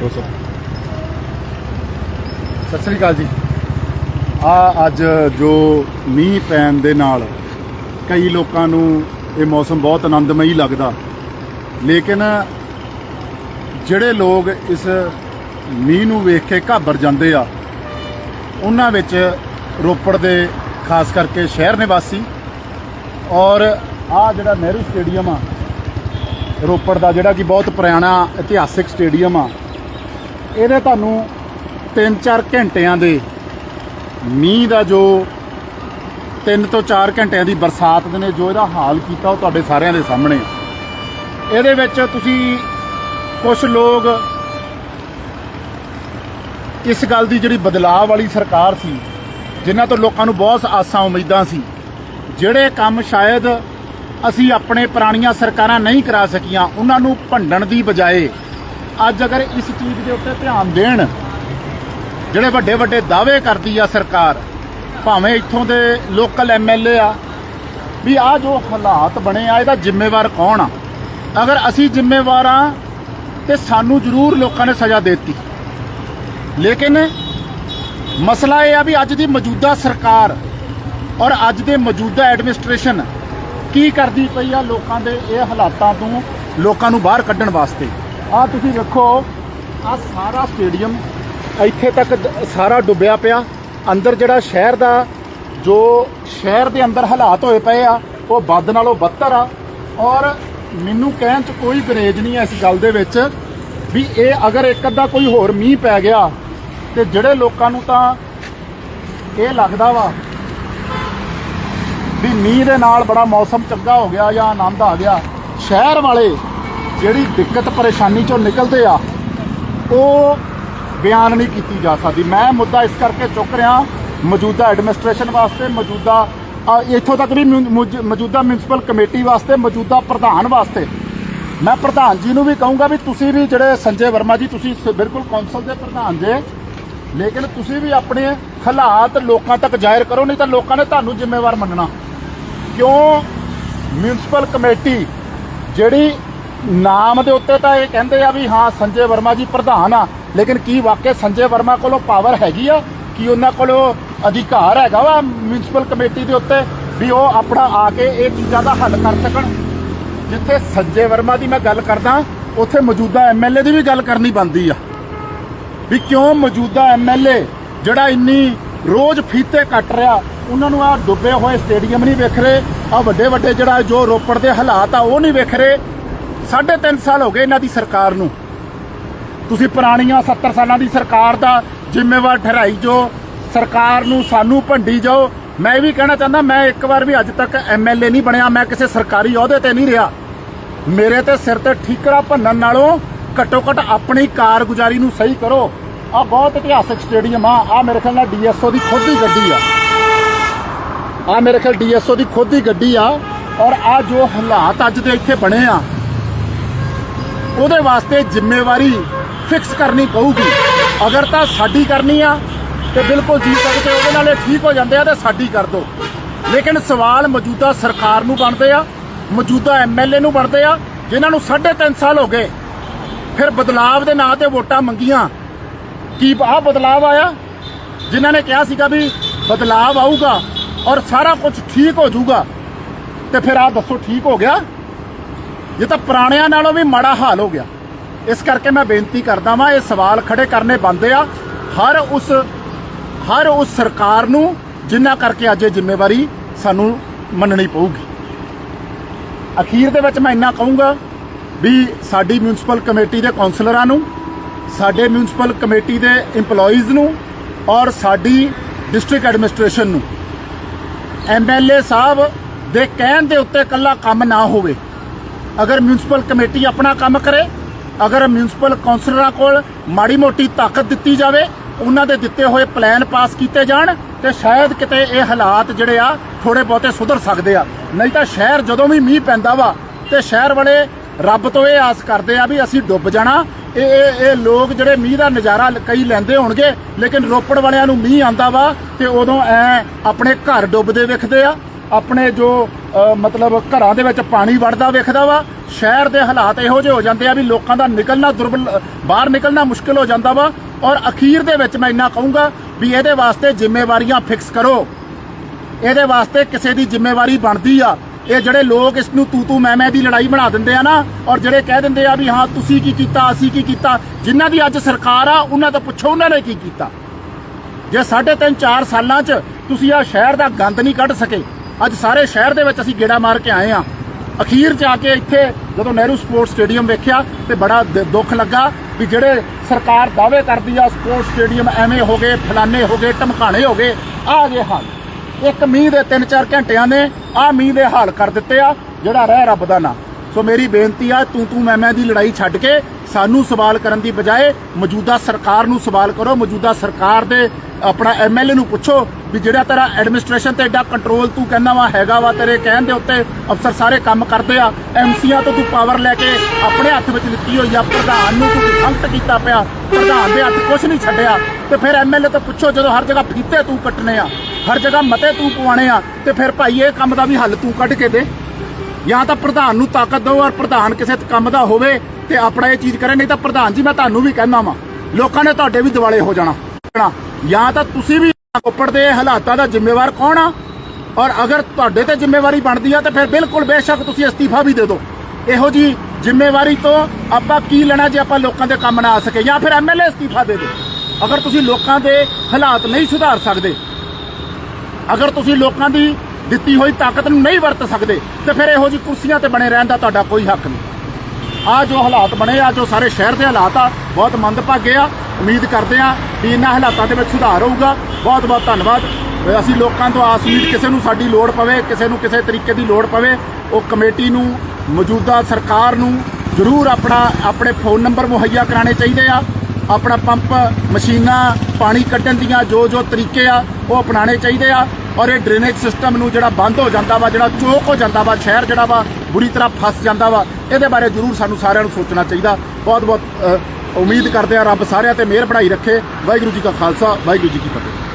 ਦੱਸੋ ਸਤਿ ਸ੍ਰੀ ਅਕਾਲ ਜੀ। ਆ ਅੱਜ ਜੋ ਮੀਂਹ ਪੈਣ ਦੇ ਨਾਲ ਕਈ ਲੋਕਾਂ ਨੂੰ ਇਹ ਮੌਸਮ ਬਹੁਤ ਆਨੰਦਮਈ ਲੱਗਦਾ। ਲੇਕਿਨ ਜਿਹੜੇ ਲੋਕ ਇਸ ਮੀਂਹ ਨੂੰ ਵੇਖ ਕੇ ਘਾਬਰ ਜਾਂਦੇ ਆ, ਉਹਨਾਂ ਵਿੱਚ ਰੋਪੜ ਦੇ ਖਾਸ ਕਰਕੇ ਸ਼ਹਿਰ ਨਿਵਾਸੀ ਔਰ ਆ ਜਿਹੜਾ ਨਹਿਰੂ ਸਟੇਡੀਅਮ ਆ, ਰੋਪੜ ਦਾ ਜਿਹੜਾ ਕਿ ਬਹੁਤ ਪੁਰਾਣਾ ਇਤਿਹਾਸਿਕ ਸਟੇਡੀਅਮ ਆ ਇਹਦੇ ਤੁਹਾਨੂੰ 3-4 ਘੰਟਿਆਂ ਦੇ ਮੀਂਹ ਦਾ ਜੋ 3 ਤੋਂ 4 ਘੰਟਿਆਂ ਦੀ ਬਰਸਾਤ ਦੇ ਨੇ, ਜੋ ਇਹਦਾ ਹਾਲ ਕੀਤਾ ਉਹ ਤੁਹਾਡੇ ਸਾਰਿਆਂ ਦੇ ਸਾਹਮਣੇ। ਇਹਦੇ ਵਿੱਚ ਤੁਸੀਂ ਕੁਝ ਲੋਕ ਇਸ ਗੱਲ ਦੀ ਜਿਹੜੀ ਬਦਲਾਅ ਵਾਲੀ ਸਰਕਾਰ ਸੀ, ਜਿਨ੍ਹਾਂ ਤੋਂ ਲੋਕਾਂ ਨੂੰ ਬਹੁਤ ਆਸਾਂ ਉਮੀਦਾਂ ਸੀ, ਜਿਹੜੇ ਕੰਮ ਸ਼ਾਇਦ ਅਸੀਂ ਆਪਣੇ ਪੁਰਾਣੀਆਂ ਸਰਕਾਰਾਂ ਨਹੀਂ ਕਰਾ ਸਕੀਆਂ, ਉਹਨਾਂ ਨੂੰ ਭੰਡਣ ਦੀ ਬਜਾਏ ਅੱਜ ਅਗਰ ਇਸ ਚੀਜ਼ ਦੇ ਉੱਤੇ ਧਿਆਨ ਦੇਣ, ਜਿਹੜੇ ਵੱਡੇ ਵੱਡੇ ਦਾਅਵੇ ਕਰਦੀ ਆ ਸਰਕਾਰ, ਭਾਵੇਂ ਇੱਥੋਂ ਦੇ ਲੋਕਲ ਐਮਐਲਏ ਆ, ਵੀ ਆ ਜੋ ਹਾਲਾਤ ਬਣੇ ਆ, ਇਹਦਾ ਜ਼ਿੰਮੇਵਾਰ ਕੌਣ ਆ? ਅਗਰ ਅਸੀਂ ਜ਼ਿੰਮੇਵਾਰ ਆ, ਤੇ ਸਾਨੂੰ ਜ਼ਰੂਰ ਲੋਕਾਂ ਨੇ ਸਜ਼ਾ ਦੇ ਦਿੱਤੀ। ਲੇਕਿਨ ਮਸਲਾ ਇਹ ਆ ਵੀ ਅੱਜ ਦੀ ਮੌਜੂਦਾ ਸਰਕਾਰ ਔਰ ਅੱਜ ਦੇ ਮੌਜੂਦਾ ਐਡਮਿਨਿਸਟ੍ਰੇਸ਼ਨ ਕੀ ਕਰਦੀ ਪਈ ਆ ਲੋਕਾਂ ਦੇ ਇਹ ਹਾਲਾਤਾਂ ਤੋਂ ਲੋਕਾਂ ਨੂੰ ਬਾਹਰ ਕੱਢਣ ਵਾਸਤੇ? ਆ ਤੁਸੀਂ ਵੇਖੋ ਆ ਸਾਰਾ ਸਟੇਡੀਅਮ ਇੱਥੇ ਤੱਕ ਸਾਰਾ ਡੁੱਬਿਆ ਪਿਆ। ਅੰਦਰ ਜਿਹੜਾ ਸ਼ਹਿਰ ਦਾ, ਜੋ ਸ਼ਹਿਰ ਦੇ ਅੰਦਰ ਹਾਲਾਤ ਹੋਏ ਪਏ ਆ, ਉਹ ਵੱਧ ਨਾਲੋਂ ਬੱਤਰ ਆ। ਔਰ ਮੈਨੂੰ ਕਹਿਣ 'ਚ ਕੋਈ ਗਰੇਜ ਨਹੀਂ ਹੈ ਇਸ ਗੱਲ ਦੇ ਵਿੱਚ ਵੀ ਇਹ ਅਗਰ ਇੱਕ ਅੱਧਾ ਕੋਈ ਹੋਰ ਮੀਂਹ ਪੈ ਗਿਆ ਤੇ ਜਿਹੜੇ ਲੋਕਾਂ ਨੂੰ ਤਾਂ ਇਹ ਲੱਗਦਾ ਵਾ ਵੀ ਮੀਂਹ ਦੇ ਨਾਲ ਬੜਾ ਮੌਸਮ ਚੰਗਾ ਹੋ ਗਿਆ ਜਾਂ ਆਨੰਦ ਆ ਗਿਆ। ਸ਼ਹਿਰ ਵਾਲੇ ਜਿਹੜੀ ਦਿੱਕਤ ਪਰੇਸ਼ਾਨੀ ਚੋਂ ਨਿਕਲਦੇ ਆ, ਉਹ ਬਿਆਨ ਨਹੀਂ ਕੀਤੀ ਜਾ ਸਕਦੀ। ਮੈਂ ਮੁੱਦਾ ਇਸ ਕਰਕੇ ਚੁੱਕ ਰਿਹਾ, ਮੌਜੂਦਾ ਐਡਮਿਨਿਸਟ੍ਰੇਸ਼ਨ ਵਾਸਤੇ, ਮੌਜੂਦਾ ਇੱਥੋਂ ਤੱਕ ਵੀ ਮੌਜੂਦਾ ਮਿਊਨਿਸਪਲ ਕਮੇਟੀ ਵਾਸਤੇ, ਮੌਜੂਦਾ ਪ੍ਰਧਾਨ ਵਾਸਤੇ। ਮੈਂ ਪ੍ਰਧਾਨ ਜੀ ਨੂੰ ਵੀ ਕਹੂੰਗਾ ਵੀ ਤੁਸੀਂ ਵੀ ਜਿਹੜੇ ਸੰਜੇ ਵਰਮਾ ਜੀ, ਤੁਸੀਂ ਬਿਲਕੁਲ ਕੌਂਸਲ ਦੇ ਪ੍ਰਧਾਨ ਜੇ, ਲੇਕਿਨ ਤੁਸੀਂ ਵੀ ਆਪਣੇ ਹਾਲਾਤ ਲੋਕਾਂ ਤੱਕ ਜ਼ਾਹਿਰ ਕਰੋ, ਨਹੀਂ ਤਾਂ ਲੋਕਾਂ ਨੇ ਤੁਹਾਨੂੰ ਜ਼ਿੰਮੇਵਾਰ ਮੰਨਣਾ। ਕਿਉਂ? ਮਿਊਨਿਸਪਲ ਕਮੇਟੀ ਜਿਹੜੀ ਨਾਮ ਦੇ ਉੱਤੇ ਤਾਂ ਇਹ ਕਹਿੰਦੇ ਆ ਵੀ ਹਾਂ, ਸੰਜੇ ਵਰਮਾ ਜੀ ਪ੍ਰਧਾਨ ਆ, ਲੇਕਿਨ ਕੀ ਵਾਕਿਆ ਸੰਜੇ ਵਰਮਾ ਕੋਲੋਂ ਪਾਵਰ ਹੈਗੀ ਆ? ਕੀ ਉਹਨਾਂ ਕੋਲੋਂ ਅਧਿਕਾਰ ਹੈਗਾ ਵਾ ਮਿਊਨਿਸਪਲ ਕਮੇਟੀ ਦੇ ਉੱਤੇ ਵੀ ਉਹ ਆਪਣਾ ਆ ਕੇ ਇਹ ਚੀਜ਼ਾਂ ਦਾ ਹੱਲ ਕਰ ਸਕਣ? ਜਿੱਥੇ ਸੰਜੇ ਵਰਮਾ ਦੀ ਮੈਂ ਗੱਲ ਕਰਦਾ, ਉੱਥੇ ਮੌਜੂਦਾ ਐਮਐਲਏ ਦੀ ਵੀ ਗੱਲ ਕਰਨੀ ਬਣਦੀ ਆ। ਵੀ ਕਿਉਂ ਮੌਜੂਦਾ ਐਮਐਲਏ ਜਿਹੜਾ ਇੰਨੀ ਰੋਜ਼ ਫੀਤੇ ਕੱਟ ਰਿਹਾ, ਉਹਨਾਂ ਨੂੰ ਆ ਡੁੱਬੇ ਹੋਏ ਸਟੇਡੀਅਮ ਨਹੀਂ ਵੇਖ ਰਹੇ ਆ ਵੱਡੇ ਵੱਡੇ ਜਿਹੜਾ ਜੋ ਰੋਪੜ ਦੇ ਹਾਲਾਤ ਆ, ਉਹ ਨਹੀਂ ਵੇਖ ਰਹੇ ਸਾਢੇ ਤਿੰਨ ਸਾਲ ਹੋ ਗਏ ਇਹਨਾਂ ਦੀ ਸਰਕਾਰ ਨੂੰ। ਤੁਸੀਂ ਪੁਰਾਣੀਆਂ 70 ਸਾਲਾਂ ਦੀ ਸਰਕਾਰ ਦਾ ਜ਼ਿੰਮੇਵਾਰ ਠਹਿਰਾਈ ਜੋ, ਸਰਕਾਰ ਨੂੰ ਸਾਨੂੰ ਭੰਡੀ ਜਾਓ ਮੈਂ ਇਹ ਵੀ ਕਹਿਣਾ ਚਾਹੁੰਦਾ, ਮੈਂ ਇੱਕ ਵਾਰ ਵੀ ਅੱਜ ਤੱਕ ਐਮਐਲਏ ਨਹੀਂ ਬਣਿਆ, ਮੈਂ ਕਿਸੇ ਸਰਕਾਰੀ ਅਹੁਦੇ ਤੇ ਨਹੀਂ ਰਿਹਾ। ਮੇਰੇ ਤੇ ਸਿਰ ਤੇ ਠੀਕਰਾ ਭੰਨਣ ਨਾਲੋਂ ਘੱਟੋ ਘੱਟ ਆਪਣੀ ਕਾਰਗੁਜ਼ਾਰੀ ਨੂੰ ਸਹੀ ਕਰੋ। ਆ ਬਹੁਤ ਇਤਿਹਾਸਕ ਸਟੇਡੀਅਮ ਆ ਆ ਮੇਰੇ ਖਿਆਲ ਨਾਲ ਡੀਐਸਓ ਦੀ ਖੁਦ ਦੀ ਗੱਡੀ ਆ। ਆ ਮੇਰੇ ਖਿਆਲ ਡੀਐਸਓ ਦੀ ਖੁਦ ਦੀ ਗੱਡੀ ਆ ਔਰ ਆ ਜੋ ਹਾਲਾਤ ਅੱਜ ਦੇ ਇੱਥੇ ਬਣੇ ਆ ਉਹਦੇ ਵਾਸਤੇ ਜ਼ਿੰਮੇਵਾਰੀ ਫਿਕਸ ਕਰਨੀ ਪਊਗੀ। ਅਗਰ ਤਾਂ ਸਾਡੀ ਕਰਨੀ ਆ, ਤੇ ਬਿਲਕੁਲ ਜੀ ਸਕਦੇ ਉਹਦੇ ਨਾਲ ਇਹ ਠੀਕ ਹੋ ਜਾਂਦੇ ਆ ਤੇ ਸਾਡੀ ਕਰ ਦਿਓ ਲੇਕਿਨ ਸਵਾਲ ਮੌਜੂਦਾ ਸਰਕਾਰ ਨੂੰ ਬਣਦੇ ਆ, ਮੌਜੂਦਾ ਐਮਐਲਏ ਨੂੰ ਬਣਦੇ ਆ, ਜਿਨ੍ਹਾਂ ਨੂੰ 3.5 ਸਾਲ ਹੋ ਗਏ, ਫਿਰ ਬਦਲਾਵ ਦੇ ਨਾਂ ਤੇ ਵੋਟਾਂ ਮੰਗੀਆਂ। ਕੀ ਆਹ ਬਦਲਾਵ ਆਇਆ? ਜਿਨ੍ਹਾਂ ਨੇ ਕਿਹਾ ਸੀਗਾ ਵੀ ਬਦਲਾਵ ਆਊਗਾ ਔਰ ਸਾਰਾ ਕੁਝ ਠੀਕ ਹੋ ਜਾਊਗਾ, ਤੇ ਫਿਰ ਆਹ ਦੱਸੋ ਠੀਕ ਹੋ ਗਿਆ? ਇਹ ਤਾਂ ਪੁਰਾਣਿਆਂ ਨਾਲੋਂ ਵੀ ਮਾੜਾ ਹਾਲ ਹੋ ਗਿਆ। ਇਸ ਕਰਕੇ ਮੈਂ ਬੇਨਤੀ ਕਰਦਾ ਵਾਂ, ਇਹ ਸਵਾਲ ਖੜੇ ਕਰਨੇ ਬੰਦੇ ਆ। ਹਰ ਉਸ ਹਰ ਉਸ ਸਰਕਾਰ ਨੂੰ ਜਿੰਨਾ ਕਰਕੇ ਅੱਜ ਇਹ ਜ਼ਿੰਮੇਵਾਰੀ ਸਾਨੂੰ ਮੰਨਣੀ ਪਊਗੀ। ਅਖੀਰ ਦੇ ਵਿੱਚ ਮੈਂ ਇੰਨਾ ਕਹੂੰਗਾ ਵੀ ਸਾਡੀ ਮਿਊਨਿਸਪਲ ਕਮੇਟੀ ਦੇ ਕਾਉਂਸਲਰਾਂ ਨੂੰ, ਸਾਡੇ ਮਿਊਨਿਸਪਲ ਕਮੇਟੀ ਦੇ EMPLOYEES ਨੂੰ ਔਰ ਸਾਡੀ ਡਿਸਟ੍ਰਿਕਟ ਐਡਮਿਨਿਸਟ੍ਰੇਸ਼ਨ ਨੂੰ ਐਮਐਲਏ ਸਾਹਿਬ ਦੇ ਕਹਿਣ ਦੇ ਉੱਤੇ ਇਕੱਲਾ ਕੰਮ ਨਾ ਹੋਵੇ। ਅਗਰ ਮਿਊਨਿਸਪਲ ਕਮੇਟੀ ਆਪਣਾ ਕੰਮ ਕਰੇ, ਅਗਰ ਮਿਊਨਿਸਪਲ ਕਾਉਂਸਲਰਾਂ ਕੋਲ ਮਾੜੀ ਮੋਟੀ ਤਾਕਤ ਦਿੱਤੀ ਜਾਵੇ, ਉਹਨਾਂ ਦੇ ਦਿੱਤੇ ਹੋਏ ਪਲਾਨ ਪਾਸ ਕੀਤੇ ਜਾਣ ਤੇ ਸ਼ਾਇਦ ਕਿਤੇ ਇਹ ਹਾਲਾਤ ਜਿਹੜੇ ਆ ਥੋੜੇ ਬਹੁਤੇ ਸੁਧਰ ਸਕਦੇ ਆ। ਨਹੀਂ ਤਾਂ ਸ਼ਹਿਰ ਜਦੋਂ ਵੀ ਮੀਂਹ ਪੈਂਦਾ ਵਾ ਤੇ ਸ਼ਹਿਰ ਵਾਲੇ ਰੱਬ ਤੋਂ ਇਹ ਆਸ ਕਰਦੇ ਆ ਵੀ ਅਸੀਂ ਡੁੱਬ ਜਾਣਾ। ਇਹ ਇਹ ਇਹ ਲੋਕ ਜਿਹੜੇ ਮੀਂਹ ਦਾ ਨਜ਼ਾਰਾ ਕਈ ਲੈਂਦੇ ਹੋਣਗੇ, ਲੇਕਿਨ ਰੋਪੜ ਵਾਲਿਆਂ ਨੂੰ ਮੀਂਹ ਆਂਦਾ ਵਾ ਤੇ ਉਦੋਂ ਐ ਆਪਣੇ ਘਰ ਡੁੱਬਦੇ ਵੇਖਦੇ ਆ। ਆਪਣੇ ਜੋ ਮਤਲਬ ਘਰਾਂ ਦੇ ਵਿੱਚ ਪਾਣੀ ਵੜਦਾ ਵੇਖਦਾ ਵਾ, ਸ਼ਹਿਰ ਦੇ ਹਾਲਾਤ ਇਹੋ ਜਿਹੇ ਹੋ ਜਾਂਦੇ ਆ ਵੀ ਲੋਕਾਂ ਦਾ ਨਿਕਲਣਾ ਦੁਰਬਲ ਬਾਹਰ ਨਿਕਲਣਾ ਮੁਸ਼ਕਲ ਹੋ ਜਾਂਦਾ ਵਾ, ਔਰ ਅਖੀਰ ਦੇ ਵਿੱਚ ਮੈਂ ਇੰਨਾ ਕਹੂੰਗਾ ਵੀ ਇਹਦੇ ਵਾਸਤੇ ਜ਼ਿੰਮੇਵਾਰੀਆਂ ਫਿਕਸ ਕਰੋ। ਇਹਦੇ ਵਾਸਤੇ ਕਿਸੇ ਦੀ ਜ਼ਿੰਮੇਵਾਰੀ ਬਣਦੀ ਆ। ਇਹ ਜਿਹੜੇ ਲੋਕ ਇਸ ਨੂੰ ਤੂ ਤੂ ਮੈਂ ਮੈਂ ਦੀ ਲੜਾਈ ਬਣਾ ਦਿੰਦੇ ਆ ਨਾ, ਔਰ ਜਿਹੜੇ ਕਹਿ ਦਿੰਦੇ ਆ ਵੀ ਹਾਂ, ਤੁਸੀਂ ਕੀ ਕੀਤਾ, ਅਸੀਂ ਕੀ ਕੀਤਾ, ਜਿਨ੍ਹਾਂ ਦੀ ਅੱਜ ਸਰਕਾਰ ਆ, ਉਹਨਾਂ ਤੋਂ ਪੁੱਛੋ ਉਹਨਾਂ ਨੇ ਕੀ ਕੀਤਾ। ਜੇ ਸਾਢੇ ਤਿੰਨ 4 ਸਾਲਾਂ 'ਚ ਤੁਸੀਂ ਆ ਸ਼ਹਿਰ ਦਾ ਗੰਦ ਨਹੀਂ ਕੱਢ ਸਕੇ ਅੱਜ ਸਾਰੇ ਸ਼ਹਿਰ ਦੇ ਵਿੱਚ ਅਸੀਂ ਗੇੜਾ ਮਾਰ ਕੇ ਆਏ ਆ ਅਖੀਰ 'ਚ ਆ ਕੇ ਇੱਥੇ ਜਦੋਂ ਨਹਿਰੂ ਸਪੋਰਟਸ ਸਟੇਡੀਅਮ ਵੇਖਿਆ ਤੇ ਬੜਾ ਦੁੱਖ ਲੱਗਾ ਵੀ ਜਿਹੜੇ ਸਰਕਾਰ ਦਾਅਵੇ ਕਰਦੀ ਆ, ਸਪੋਰਟਸ ਸਟੇਡੀਅਮ ਐਵੇਂ ਹੋ ਗਏ, ਫਲਾਨੇ ਹੋ ਗਏ ਟਮਕਾਣੇ ਹੋ ਗਏ, ਆ ਗਏ ਹਾਲ। ਇੱਕ ਮੀਂਹ ਦੇ 3-4 ਘੰਟਿਆਂ ਨੇ ਆ ਮੀਂਹ ਦੇ ਹਾਲ ਕਰ ਦਿੱਤੇ ਆ, ਜਿਹੜਾ ਰਹਿ ਰੱਬ ਦਾ ਨਾਂ। ਸੋ ਮੇਰੀ ਬੇਨਤੀ ਆ ਤੂੰ ਤੂੰ ਮੈਂ ਮੈਂ ਦੀ ਲੜਾਈ ਛੱਡ ਕੇ ਸਾਨੂੰ ਸਵਾਲ ਕਰਨ ਦੀ ਬਜਾਏ ਮੌਜੂਦਾ ਸਰਕਾਰ ਨੂੰ ਸਵਾਲ ਕਰੋ, ਮੌਜੂਦਾ ਸਰਕਾਰ ਦੇ ਆਪਣਾ ਐਮਐਲਏ ਨੂੰ ਪੁੱਛੋ ਵੀ ਜਿਹੜਾ ਤੇਰਾ ਐਡਮਿਨਿਸਟ੍ਰੇਸ਼ਨ ਤੇ ਐਡਾ ਕੰਟਰੋਲ ਤੂੰ ਕਹਿੰਦਾ ਵਾ, ਹੈਗਾ ਵਾ ਤੇਰੇ ਕਹਿਣ ਦੇ ਉੱਤੇ ਅਫਸਰ ਸਾਰੇ ਕੰਮ ਕਰਦੇ ਆ ਐਮਸੀਆਂ ਤੋਂ ਤੂੰ ਪਾਵਰ ਲੈ ਕੇ ਆਪਣੇ ਹੱਥ ਵਿੱਚ ਲਿੱਤੀ ਹੋਈ ਆ, ਪ੍ਰਧਾਨ ਨੂੰ ਤੂੰ ਡਿਫੰਕਟ ਕੀਤਾ ਪਿਆ, ਪ੍ਰਧਾਨ ਦੇ ਹੱਥ ਕੁਝ ਨਹੀਂ ਛੱਡਿਆ, ਤੇ ਫਿਰ ਐਮਐਲਏ ਤੋਂ ਪੁੱਛੋ ਜਦੋਂ ਹਰ ਜਗ੍ਹਾ ਫੀਤੇ ਤੂੰ ਕੱਟਣੇ ਆ, ਹਰ ਜਗ੍ਹਾ ਮਤੇ ਤੂੰ ਪਵਾਣੇ ਆ, ਤੇ ਫਿਰ ਭਾਈ ਇਹ ਕੰਮ ਦਾ ਵੀ ਹੱਲ ਤੂੰ ਕੱਢ ਕੇ ਦੇ। ਜਾਂ ਤਾਂ ਪ੍ਰਧਾਨ ਨੂੰ ਤਾਕਤ ਦਿਓ ਔਰ ਪ੍ਰਧਾਨ ਕਿਸੇ ਕੰਮ ਦਾ ਹੋਵੇ ਤੇ ਆਪਣਾ ਇਹ ਚੀਜ਼ ਕਰੇ, ਨਹੀਂ ਤਾਂ ਪ੍ਰਧਾਨ ਜੀ, ਮੈਂ ਤੁਹਾਨੂੰ ਵੀ ਕਹਿੰਦਾ ਵਾਂ, ਲੋਕਾਂ ਨੇ ਤੁਹਾਡੇ ਵੀ ਦਿਵਾਲੇ ਹੋ ਜਾਣਾ। ਜਾਂ ਤਾਂ ਤੁਸੀਂ ਵੀ ਕੋਪੜ ਦੇ ਹਾਲਾਤਾਂ ਦਾ ਜ਼ਿੰਮੇਵਾਰ ਕੌਣ ਆ? ਔਰ ਅਗਰ ਤੁਹਾਡੇ ਤੇ ਜ਼ਿੰਮੇਵਾਰੀ ਬਣਦੀ ਆ, ਤਾਂ ਫਿਰ ਬਿਲਕੁਲ ਬੇਸ਼ੱਕ ਤੁਸੀਂ ਅਸਤੀਫਾ ਵੀ ਦੇ ਦਿਓ। ਇਹੋ ਜੀ ਜ਼ਿੰਮੇਵਾਰੀ ਤੋਂ ਆਪਾਂ ਕੀ ਲੈਣਾ ਜੇ ਆਪਾਂ ਲੋਕਾਂ ਦੇ ਕੰਮ ਨਾ ਆ ਸਕੇ, ਜਾਂ ਫਿਰ ਐਮਐਲਏ ਅਸਤੀਫਾ ਦੇ ਦਿਓ। ਅਗਰ ਤੁਸੀਂ ਲੋਕਾਂ ਦੇ ਹਾਲਾਤ ਨਹੀਂ ਸੁਧਾਰ ਸਕਦੇ, ਅਗਰ ਤੁਸੀਂ ਲੋਕਾਂ ਦੀ ਦਿੱਤੀ ਹੋਈ ਤਾਕਤ ਨੂੰ ਨਹੀਂ ਵਰਤ ਸਕਦੇ, ਤੇ ਫਿਰ ਇਹੋ ਜਿਹੀ ਕੁਰਸੀਆਂ ਤੇ ਬਣੇ ਰਹਿਣ ਦਾ ਤੁਹਾਡਾ ਕੋਈ ਹੱਕ ਨਹੀਂ। ਆ ਜੋ ਹਾਲਾਤ ਬਣੇ, ਆ ਜੋ ਸਾਰੇ ਸ਼ਹਿਰ ਦੇ ਹਾਲਾਤ ਆ, ਬਹੁਤ ਮੰਦਭਾਗੇ ਆ। ਉਮੀਦ ਕਰਦੇ ਆ ਵੀ ਇਹਨਾਂ ਹਾਲਾਤਾਂ ਦੇ ਵਿੱਚ ਸੁਧਾਰ ਹੋਊਗਾ। ਬਹੁਤ ਬਹੁਤ ਧੰਨਵਾਦ। ਅਸੀਂ ਲੋਕਾਂ ਤੋਂ ਆਸ ਉਮੀਦ ਕਿਸੇ ਨੂੰ ਸਾਡੀ ਲੋੜ ਪਵੇ, ਕਿਸੇ ਨੂੰ ਕਿਸੇ ਤਰੀਕੇ ਦੀ ਲੋੜ ਪਵੇ, ਉਹ ਕਮੇਟੀ ਨੂੰ, ਮੌਜੂਦਾ ਸਰਕਾਰ ਨੂੰ ਜ਼ਰੂਰ ਆਪਣਾ, ਆਪਣੇ ਫੋਨ ਨੰਬਰ ਮੁਹੱਈਆ ਕਰਾਣੇ ਚਾਹੀਦੇ ਆ। ਆਪਣਾ ਪੰਪ, ਮਸ਼ੀਨਾਂ, ਪਾਣੀ ਕੱਢਣ ਦੀਆਂ ਜੋ ਜੋ ਤਰੀਕੇ ਆ, ਉਹ ਅਪਣਾਣੇ ਚਾਹੀਦੇ ਆ। ਔਰ ਇਹ ਡਰੇਨੇਜ ਸਿਸਟਮ ਨੂੰ ਜਿਹੜਾ ਬੰਦ ਹੋ ਜਾਂਦਾ ਵਾ, ਜਿਹੜਾ ਚੋਕ ਹੋ ਜਾਂਦਾ ਵਾ, ਸ਼ਹਿਰ ਜਿਹੜਾ ਵਾ, ਬੁਰੀ ਤਰ੍ਹਾਂ ਫਸ ਜਾਂਦਾ ਵਾ, ਇਹਦੇ ਬਾਰੇ ਜ਼ਰੂਰ ਸਾਨੂੰ ਸਾਰਿਆਂ ਨੂੰ ਸੋਚਣਾ ਚਾਹੀਦਾ। ਬਹੁਤ ਬਹੁਤ ਉਮੀਦ ਕਰਦੇ ਆ ਰੱਬ ਸਾਰਿਆਂ ਤੇ ਮਿਹਰ ਬਣਾਈ ਰੱਖੇ। ਵਾਹਿਗੁਰੂ ਜੀ ਕਾ ਖਾਲਸਾ, ਵਾਹਿਗੁਰੂ ਜੀ ਕੀ ਫਤਿਹ।